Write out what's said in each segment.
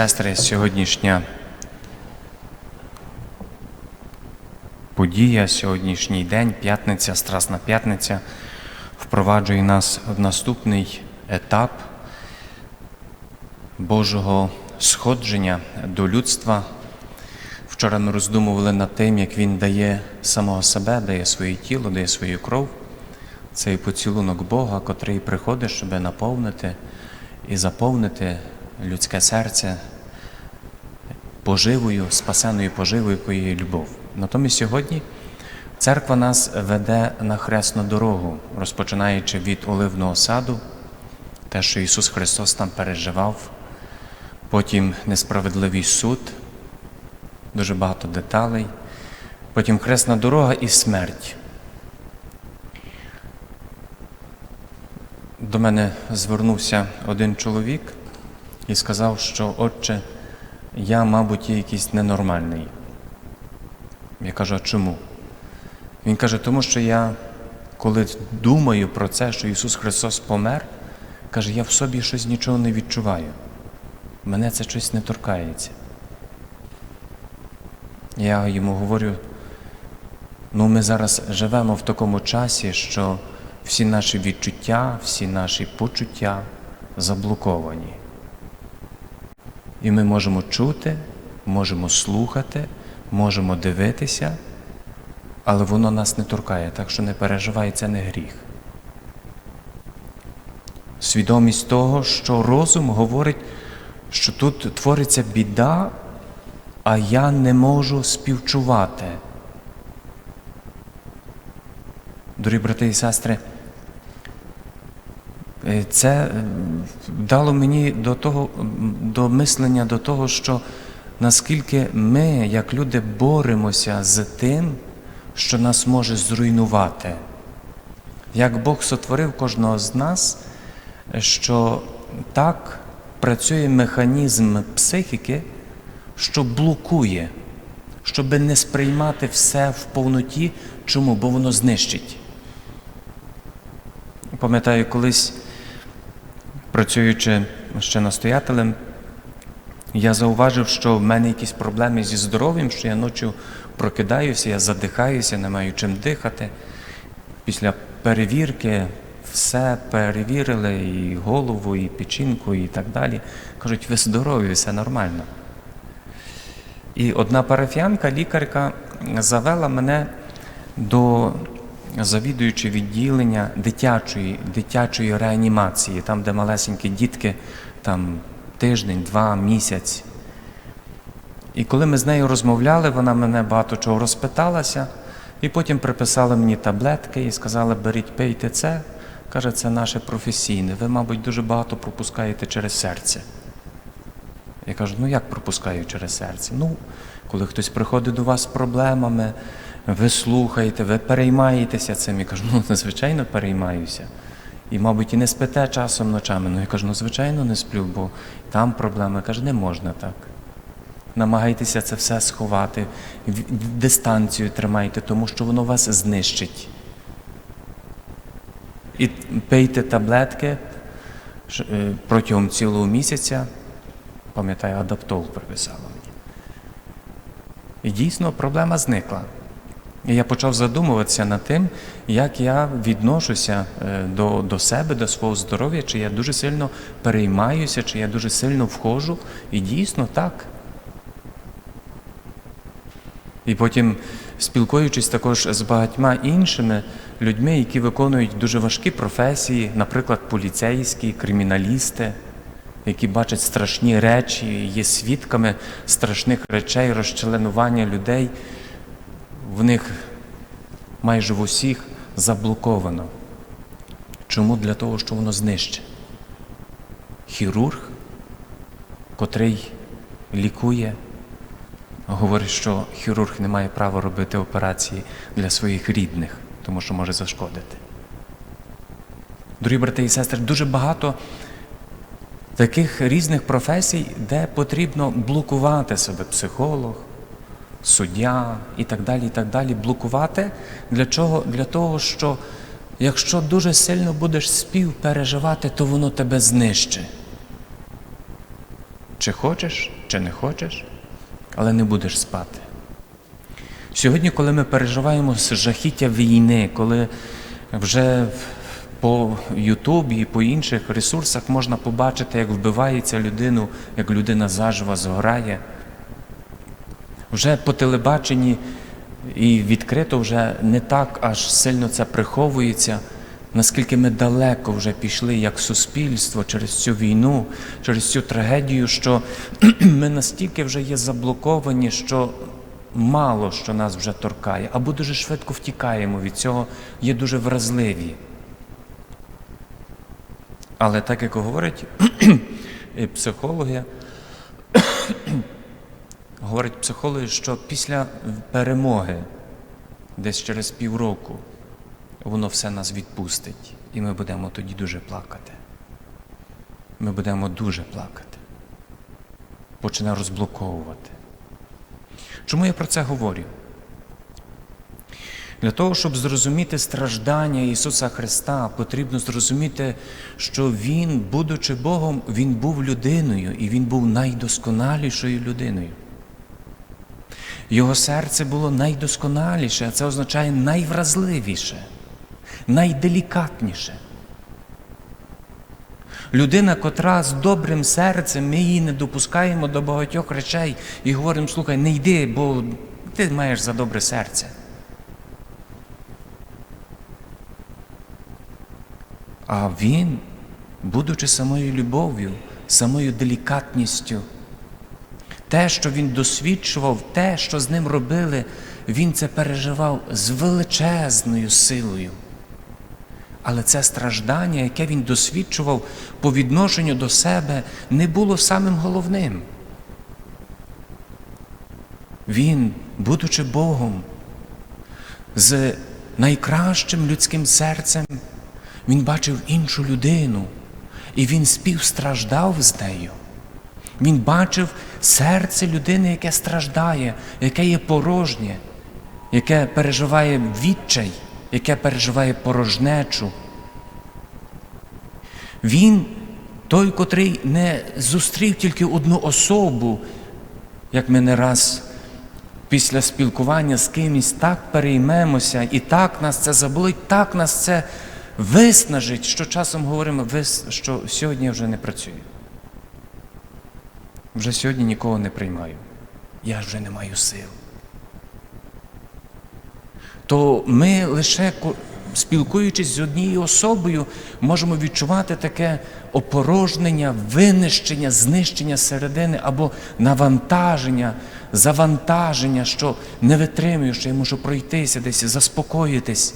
Сестри, сьогоднішня подія, сьогоднішній день, п'ятниця, Страсна п'ятниця, впроваджує нас в наступний етап Божого сходження до людства. Вчора ми роздумували над тим, як Він дає самого себе, дає своє тіло, дає свою кров. Цей поцілунок Бога, котрий приходить, щоб наповнити і заповнити людське серце поживою, спасеною поживою, якою є любов. Натомість сьогодні церква нас веде на хресну дорогу, розпочинаючи від Оливного саду, те, що Ісус Христос там переживав, потім несправедливий суд, дуже багато деталей, потім хресна дорога і смерть. До мене звернувся один чоловік і сказав, що отче, я, мабуть, є якийсь ненормальний. Я кажу, а чому? Він каже, тому що я, коли думаю про це, що Ісус Христос помер, каже, я в собі щось нічого не відчуваю. Мене це щось не торкається. Я йому говорю, ну ми зараз живемо в такому часі, що всі наші відчуття, всі наші почуття заблоковані. І ми можемо чути, можемо слухати, можемо дивитися, але воно нас не торкає, так що не переживай, це не гріх. Свідомість того, що розум говорить, що тут твориться біда, а я не можу співчувати. Дорогі брати і сестри, це е, дало мені до того, до мислення до того, що наскільки ми, як люди, боремося з тим, що нас може зруйнувати. Як Бог сотворив кожного з нас, що так працює механізм психіки, що блокує, щоб не сприймати все в повноті. Чому? Бо воно знищить. Пам'ятаю, колись, працюючи ще настоятелем, я зауважив, що в мене якісь проблеми зі здоров'ям, що я ночі прокидаюся, я задихаюся, не маю чим дихати. Після перевірки все перевірили, і голову, і печінку, і так далі. Кажуть, ви здорові, все нормально. І одна парафіянка, лікарка, завела мене до завідуючи відділення дитячої, дитячої реанімації, там, де малесенькі дітки, там тиждень, два, місяць. І коли ми з нею розмовляли, вона мене багато чого розпиталася, і потім приписала мені таблетки і сказала, беріть, пийте це. Каже, це наше професійне. Ви, мабуть, дуже багато пропускаєте через серце. Я кажу, ну як пропускаю через серце? Ну, коли хтось приходить до вас з проблемами, ви слухаєте, ви переймаєтеся цим. Я кажу, ну, звичайно, переймаюся. І, мабуть, і не спите часом ночами. Ну, я кажу, ну, звичайно, не сплю, бо там проблеми. Каже, не можна так. Намагайтеся це все сховати, дистанцію тримайте, тому що воно вас знищить. І пийте таблетки е, протягом цілого місяця, пам'ятаю, адаптол приписала мені. І дійсно проблема зникла. І я почав задумуватися над тим, як я відношуся е, до, до себе, до свого здоров'я, чи я дуже сильно переймаюся, чи я дуже сильно входжу. І дійсно так. І потім, спілкуючись також з багатьма іншими людьми, які виконують дуже важкі професії, наприклад, поліцейські, криміналісти, які бачать страшні речі, є свідками страшних речей, розчленування людей, в них майже в усіх заблоковано. Чому? Для того, що воно знищить. Хірург, котрий лікує, говорить, що хірург не має права робити операції для своїх рідних, тому що може зашкодити. Дорогі брати і сестри, дуже багато таких різних професій, де потрібно блокувати себе психолог, суддя і так далі, і так далі. Блокувати для чого? Для того, що якщо дуже сильно будеш співпереживати, то воно тебе знищить. Чи хочеш, чи не хочеш, але не будеш спати. Сьогодні, коли ми переживаємо жахіття війни, коли вже по Ютубі і по інших ресурсах можна побачити, як вбивається людину, як людина заживо згорає. Вже по телебаченні і відкрито вже не так аж сильно це приховується, наскільки ми далеко вже пішли як суспільство через цю війну, через цю трагедію, що ми настільки вже є заблоковані, що мало що нас вже торкає, або дуже швидко втікаємо від цього, є дуже вразливі. Але так як говорять психологи, говорять психологи, що після перемоги, десь через півроку, воно все нас відпустить, і ми будемо тоді дуже плакати. Ми будемо дуже плакати. Почне розблоковувати. Чому я про це говорю? Для того, щоб зрозуміти страждання Ісуса Христа, потрібно зрозуміти, що Він, будучи Богом, Він був людиною і Він був найдосконалішою людиною. Його серце було найдосконаліше, а це означає найвразливіше, найделікатніше. Людина, котра з добрим серцем, ми її не допускаємо до багатьох речей і говоримо, слухай, не йди, бо ти маєш за добре серце. А він, будучи самою любов'ю, самою делікатністю, те, що він досвідчував, те, що з ним робили, він це переживав з величезною силою. Але це страждання, яке він досвідчував по відношенню до себе, не було самим головним. Він, будучи Богом, з найкращим людським серцем, він бачив іншу людину, і він співстраждав з нею. Він бачив серце людини, яке страждає, яке є порожнє, яке переживає відчай, яке переживає порожнечу. Він, той, котрий не зустрів тільки одну особу, як ми не раз після спілкування з кимось так переймемося, і так нас це заболить, так нас це виснажить, що часом говоримо, що сьогодні я вже не працюю. Вже сьогодні нікого не приймаю. Я вже не маю сил. То ми лише спілкуючись з однією особою, можемо відчувати таке опорожнення, винищення, знищення середини або навантаження, завантаження, що не витримую, що я можу пройтися десь, заспокоїтись.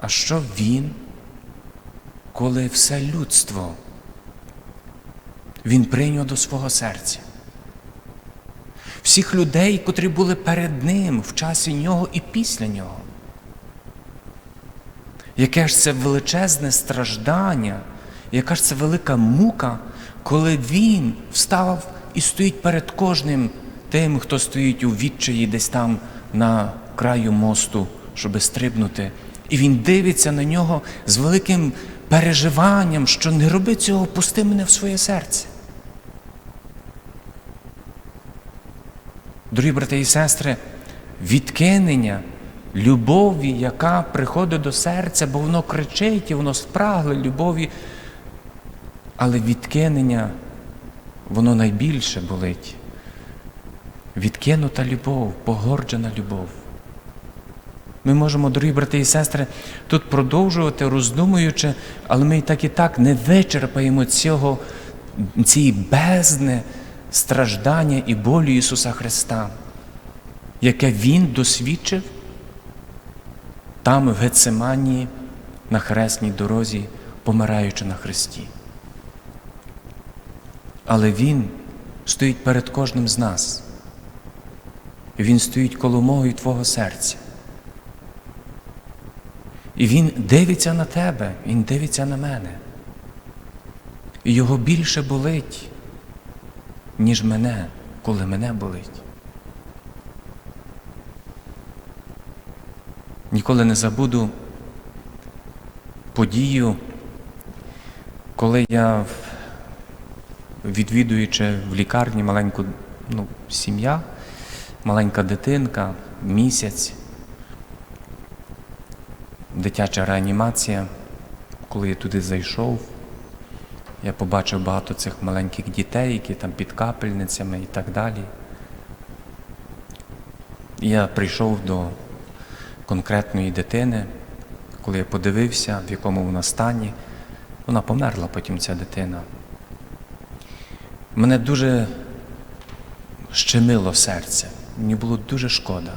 А що він, коли все людство він прийняв до свого серця? Всіх людей, котрі були перед ним в часі нього і після нього. Яке ж це величезне страждання, яка ж це велика мука, коли він встав і стоїть перед кожним тим, хто стоїть у відчаї десь там на краю мосту, щоби стрибнути. І він дивиться на нього з великим переживанням, що не роби цього, пусти мене в своє серце. Дорогі брати і сестри, відкинення любові, яка приходить до серця, бо воно кричить і воно спрагле любові, але відкинення, воно найбільше болить. Відкинута любов, погорджена любов. Ми можемо, дорогі брати і сестри, тут продовжувати, роздумуючи, але ми і так і так не вичерпаємо цього, цієї бездни страждання і болю Ісуса Христа, яке Він досвідчив там, в Гецеманії, на хресній дорозі, помираючи на Христі. Але Він стоїть перед кожним з нас. Він стоїть коло мого і Твого серця. І Він дивиться на тебе, Він дивиться на мене. І його більше болить, ніж мене, коли мене болить. Ніколи не забуду подію, коли я відвідуючи в лікарні маленьку ну, сім'я, маленька дитинка, місяць, дитяча реанімація. Коли я туди зайшов, я побачив багато цих маленьких дітей, які там під капельницями і так далі. Я прийшов до конкретної дитини, коли я подивився, в якому вона стані, вона померла потім ця дитина. Мене дуже щемило серце, мені було дуже шкода.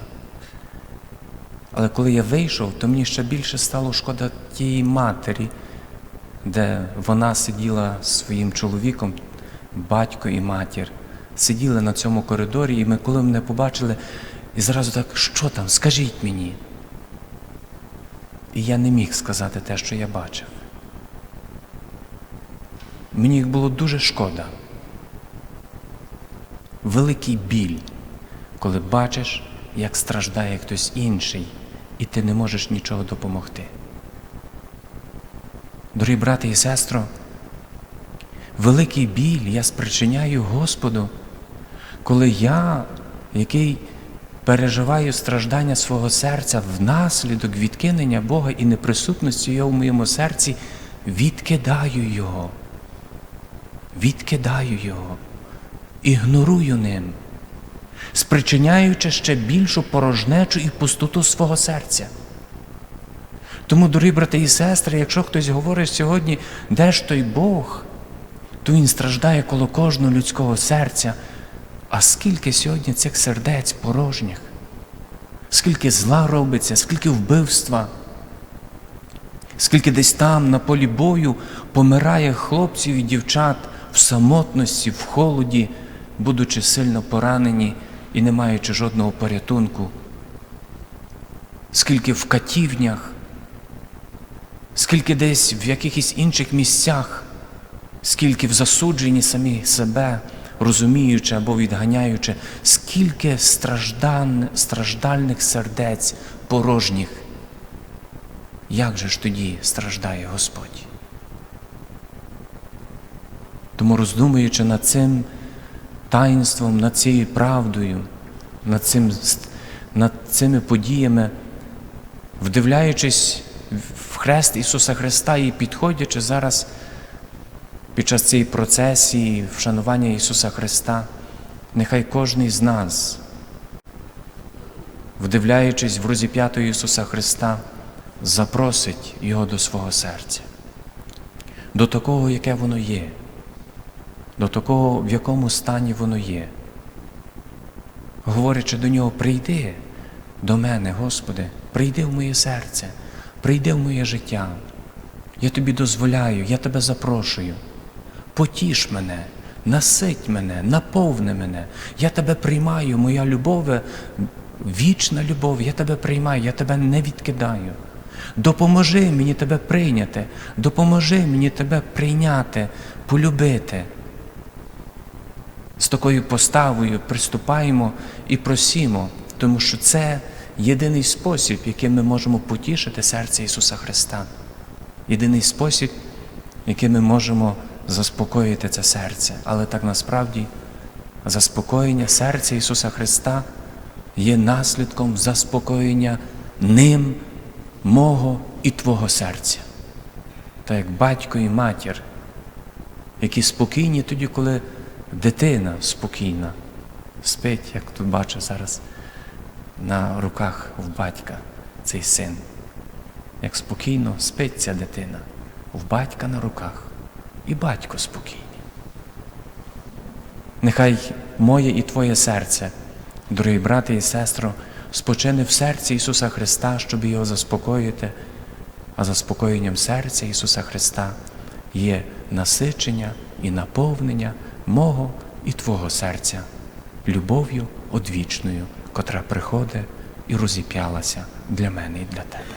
Але коли я вийшов, то мені ще більше стало шкода тієї матері, де вона сиділа зі своїм чоловіком, батько і матір, сиділи на цьому коридорі, і ми, коли мене побачили, і зразу так, що там, скажіть мені. І я не міг сказати те, що я бачив. Мені їх було дуже шкода. Великий біль, коли бачиш, як страждає хтось інший, і ти не можеш нічого допомогти. Дорогі брати і сестро, великий біль я спричиняю Господу, коли я, який переживаю страждання свого серця внаслідок відкинення Бога і неприсутності Його в моєму серці, відкидаю Його, відкидаю Його, ігнорую ним, спричиняючи ще більшу порожнечу і пустоту свого серця. Тому, дорогі брати і сестри, якщо хтось говорить сьогодні, де ж той Бог, то він страждає коло кожного людського серця. А скільки сьогодні цих сердець порожніх, скільки зла робиться, скільки вбивства, скільки десь там на полі бою помирає хлопців і дівчат в самотності, в холоді, будучи сильно поранені і не маючи жодного порятунку, скільки в катівнях, скільки десь в якихось інших місцях, скільки в засудженні самі себе розуміючи або відганяючи, скільки страждан, страждальних сердець порожніх. Як же ж тоді страждає Господь? Тому роздумуючи над цим таїнством, над цією правдою, над, цим, над цими подіями, вдивляючись в хрест Ісуса Христа і підходячи зараз під час цієї процесії, вшанування Ісуса Христа, нехай кожен з нас, вдивляючись в розіп'ятого Ісуса Христа, запросить Його до свого серця, до такого, яке воно є, до такого, в якому стані воно є. Говорячи до нього, прийди до мене, Господи, прийди в моє серце, прийди в моє життя. Я тобі дозволяю, я тебе запрошую. Потіш мене, насить мене, наповни мене. Я тебе приймаю, моя любов, вічна любов, я тебе приймаю, я тебе не відкидаю. Допоможи мені тебе прийняти, допоможи мені тебе прийняти, полюбити. З такою поставою приступаємо і просімо, тому що це єдиний спосіб, яким ми можемо потішити серце Ісуса Христа. Єдиний спосіб, яким ми можемо заспокоїти це серце. Але так насправді заспокоєння серця Ісуса Христа є наслідком заспокоєння ним, мого і Твого серця. Так як батько і матір, які спокійні тоді, коли дитина спокійна, спить, як тут бачу зараз на руках в батька цей син. Як спокійно спить ця дитина в батька на руках і батько спокійний. Нехай моє і Твоє серце, дорогі брати і сестро, спочине в серці Ісуса Христа, щоб його заспокоїти, а заспокоєнням серця Ісуса Христа є насичення і наповнення мого і Твого серця, любов'ю одвічною, котра приходить і розіп'ялася для мене і для тебе.